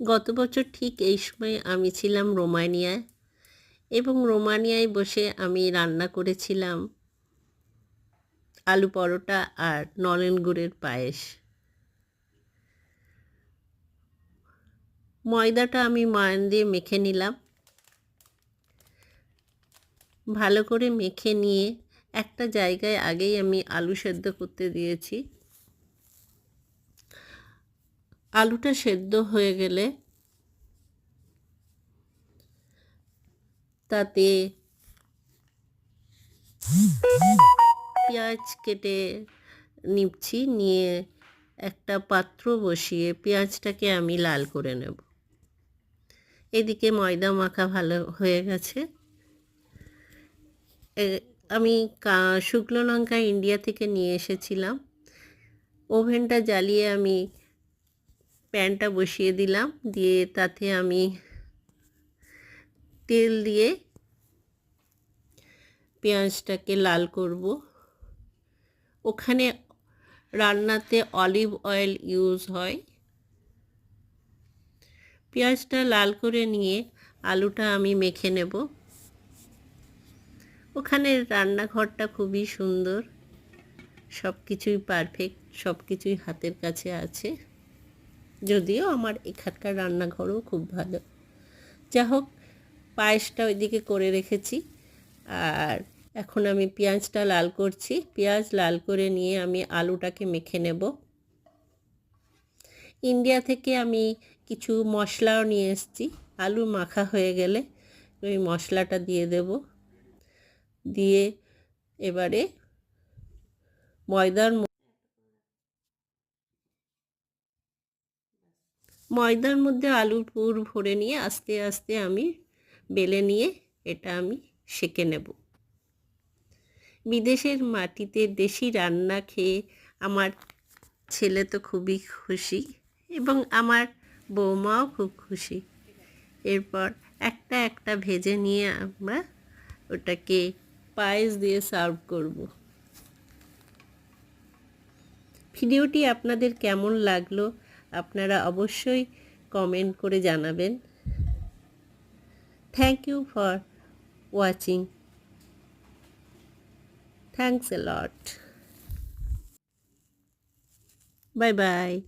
গত বছর ঠিক এই সময় আমি ছিলাম রোমানিয়ায় এবং রোমানিয়ায় বসে আমি রান্না করেছিলাম আলু পরোটা আর নলেন গুড়ের পায়েস। ময়দাটা আমি ময়ান দিয়ে মেখে নিলাম। ভালো করে মেখে নিয়ে একটা জায়গায় আগেই আমি আলু সেদ্ধ করতে দিয়েছি। আলুটা সেদ্ধ হয়ে গেলে তাতে পেঁয়াজ কেটে নিচ্ছি, নিয়ে একটা পাত্র বসিয়ে পেঁয়াজটাকে আমি লাল করে নেব। এদিকে ময়দা মাখা ভালো হয়ে গেছে। আমি শুকনো লঙ্কা ইন্ডিয়া থেকে নিয়ে এসেছিলাম। ওভেনটা জ্বালিয়ে আমি প্যানটা বসিয়ে দিলাম। দিয়ে তাতে আমি তেল দিয়ে পেঁয়াজটাকে লাল করব। ওখানে রান্নাতে অলিভ অয়েল ইউজ হয়। পেঁয়াজটা লাল করে নিয়ে আলুটা আমি মেখে নেব। ওখানে রান্নাঘরটা খুবই সুন্দর। সব কিছুই পারফেক্ট সব কিছুই হাতের কাছে আছে। যদিও আমার এখানকার রান্নাঘরও খুব ভালো। যা হোক, পায়েসটা ওইদিকে করে রেখেছি। আর এখন আমি পেঁয়াজটা লাল করছি। পেঁয়াজ লাল করে নিয়ে আমি আলুটাকে মেখে নেব। ইন্ডিয়া থেকে আমি কিছু মশলাও নিয়ে এসেছি। আলু মাখা হয়ে গেলে ওই মশলাটা দিয়ে দেব। দিয়ে এবারে ময়দার ময়দার মধ্যে আলুর পুর ভরে নিয়ে আস্তে আস্তে আমি বেলে নিয়ে এটা আমি সেঁকে নেব। বিদেশের মাটিতে দেশি রান্না খেয়ে আমার ছেলে তো খুবই খুশি এবং আমার বৌমাও খুব খুশি। এরপর একটা একটা ভেজে নিয়ে আমরা ওটাকে পায়েস দিয়ে সার্ভ করব। ভিডিওটি আপনাদের কেমন লাগল আপনারা অবশ্যই কমেন্ট করে জানাবেন। Thank you for watching thanks a lot bye bye